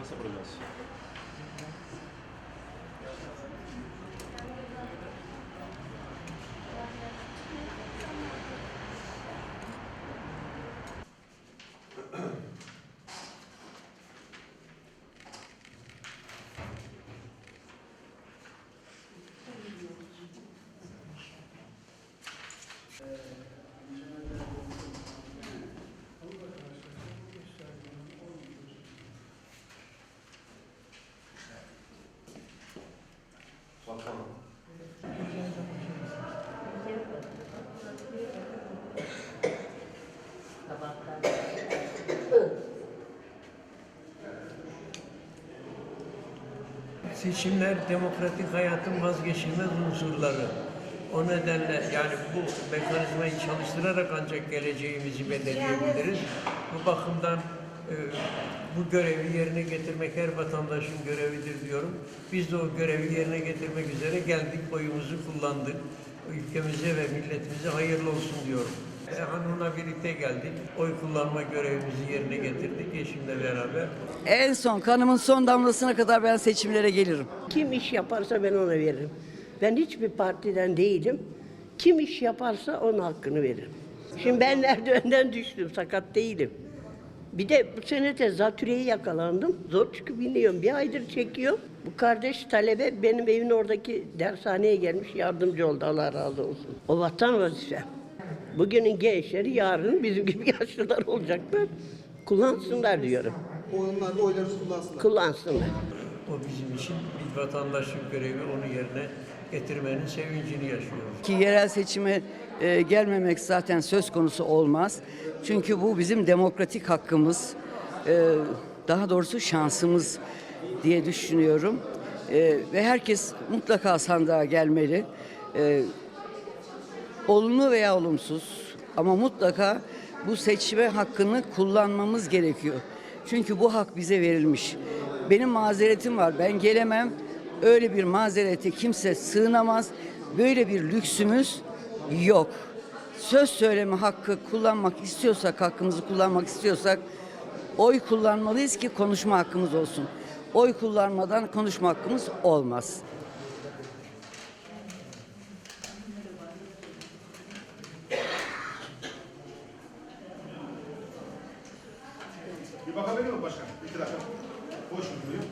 Então, pasa por burası. Seçimler demokratik hayatın vazgeçilmez unsurları. O nedenle yani bu mekanizmayı çalıştırarak ancak geleceğimizi belirleyebiliriz. Bu bakımdan bu görevi yerine getirmek her vatandaşın görevidir diyorum. Biz de o görevi yerine getirmek üzere geldik, oyumuzu kullandık. Ülkemize ve milletimize hayırlı olsun diyorum. E, hanımla birlikte geldik. Oy kullanma görevimizi yerine getirdik eşimle beraber. En son kanımın son damlasına kadar ben seçimlere gelirim. Kim iş yaparsa ben ona veririm. Ben hiçbir partiden değilim. Kim iş yaparsa onun hakkını veririm. Şimdi ben merdivenden düştüm, sakat değilim. Bir de bu sene de zatürreyi yakalandım. Zor çıkıp biniyorum. Bir aydır çekiyor. Bu kardeş talebe benim evin oradaki dershaneye gelmiş yardımcı oldu. Allah razı olsun. O vatan vazife. Bugünün gençleri yarın bizim gibi yaşlılar olacaklar. Kullansınlar diyorum. Onlar da oylarını kullansınlar. Kullansınlar. O bizim için bir vatandaşın görevi onu yerine getirmenin sevincini yaşıyoruz. Ki yerel seçime e, gelmemek zaten söz konusu olmaz. Çünkü bu bizim demokratik hakkımız, e, daha doğrusu şansımız diye düşünüyorum. E, ve herkes mutlaka sandığa gelmeli. E, olumlu veya olumsuz ama mutlaka bu seçme hakkını kullanmamız gerekiyor. Çünkü bu hak bize verilmiş. Benim mazeretim var. Ben gelemem. Öyle bir mazerete kimse sığınamaz. Böyle bir lüksümüz yok. Söz söyleme hakkı kullanmak istiyorsak, hakkımızı kullanmak istiyorsak oy kullanmalıyız ki konuşma hakkımız olsun. Oy kullanmadan konuşma hakkımız olmaz. Bir bakabilir miyim başkan? İki dakika. Boş mu duruyor?